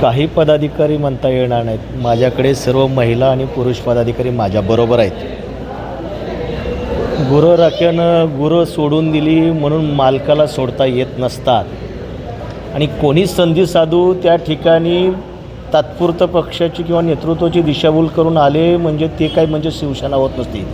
काही पदाधिकारी म्हणता येणार नाहीत. माझ्याकडे सर्व महिला आणि पुरुष पदाधिकारी माझ्याबरोबर आहेत. गुरं राख्यानं गुरं सोडून दिली म्हणून मालकाला सोडता येत नसतात. आणि कोणी संधी साधू त्या ठिकाणी तात्पुरतं पक्षाची किंवा नेतृत्वाची दिशाभूल करून आले म्हणजे ते काय म्हणजे शिवसेना होत नसते.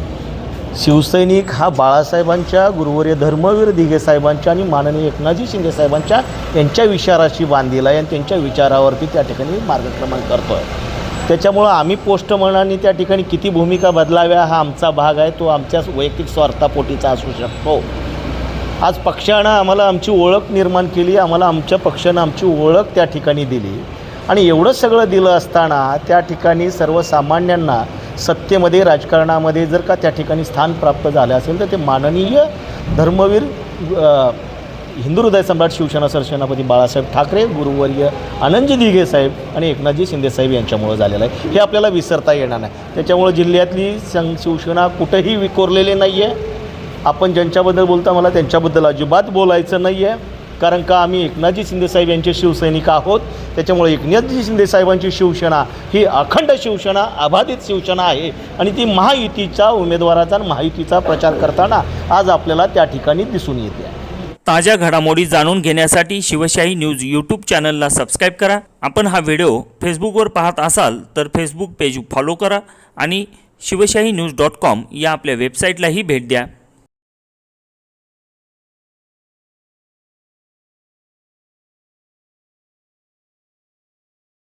शिवसैनिक हा बाळासाहेबांच्या गुरुवर्य धर्मवीर दिघे साहेबांच्या आणि माननीय एकनाथजी शिंदे साहेबांच्या यांच्या विचाराशी बांधलेला आहे आणि त्यांच्या विचारावरती त्या ठिकाणी मार्गक्रमण करतो आहे त्याच्यामुळं आम्ही पोस्टमनाने त्या ठिकाणी किती भूमिका बदलाव्या हा आमचा भाग आहे तो आमच्या वैयक्तिक स्वार्थापोटीचा असू शकतो. आज पक्षानं आम्हाला आमची ओळख निर्माण केली आम्हाला आमच्या पक्षानं आमची ओळख त्या ठिकाणी दिली. आणि एवढं सगळं दिलं असताना त्या ठिकाणी सर्वसामान्यांना सत्तेमध्ये राजकारणामध्ये जर का त्या ठिकाणी स्थान प्राप्त झालं असेल तर ते माननीय धर्मवीर हिंदू हृदय सम्राट शिवसेना सरसेनापती बाळासाहेब ठाकरे गुरुवर्य आनंदजी दिघे साहेब आणि एकनाथजी शिंदेसाहेब यांच्यामुळं झालेलं आहे. हे आपल्याला विसरता येणार नाही. त्याच्यामुळं जिल्ह्यातली सं शिवसेना कुठंही विखुरलेली नाही आहे आपण ज्यांच्याबद्दल बोलता मला त्यांच्याबद्दल अजिबात बोलायचं नाही आहे कारण का आम्ही एकनाथजी शिंदेसाहेब यांचे शिवसैनिक आहोत. त्याच्यामुळे एकनाथजी शिंदेसाहेबांची शिवसेना ही अखंड शिवसेना अबाधित शिवसेना आहे. आणि ती महायुतीच्या उमेदवाराचा आणि महायुतीचा प्रचार करताना आज आपल्याला त्या ठिकाणी दिसून येते. ताज्या घडामोडी जाणून घेण्यासाठी शिवशाही न्यूज यूट्यूब चॅनलला सबस्क्राईब करा. आपण हा व्हिडिओ फेसबुकवर पाहत असाल तर फेसबुक पेज फॉलो करा आणि शिवशाही न्यूज डॉट कॉम या आपल्या वेबसाईटलाही भेट द्या.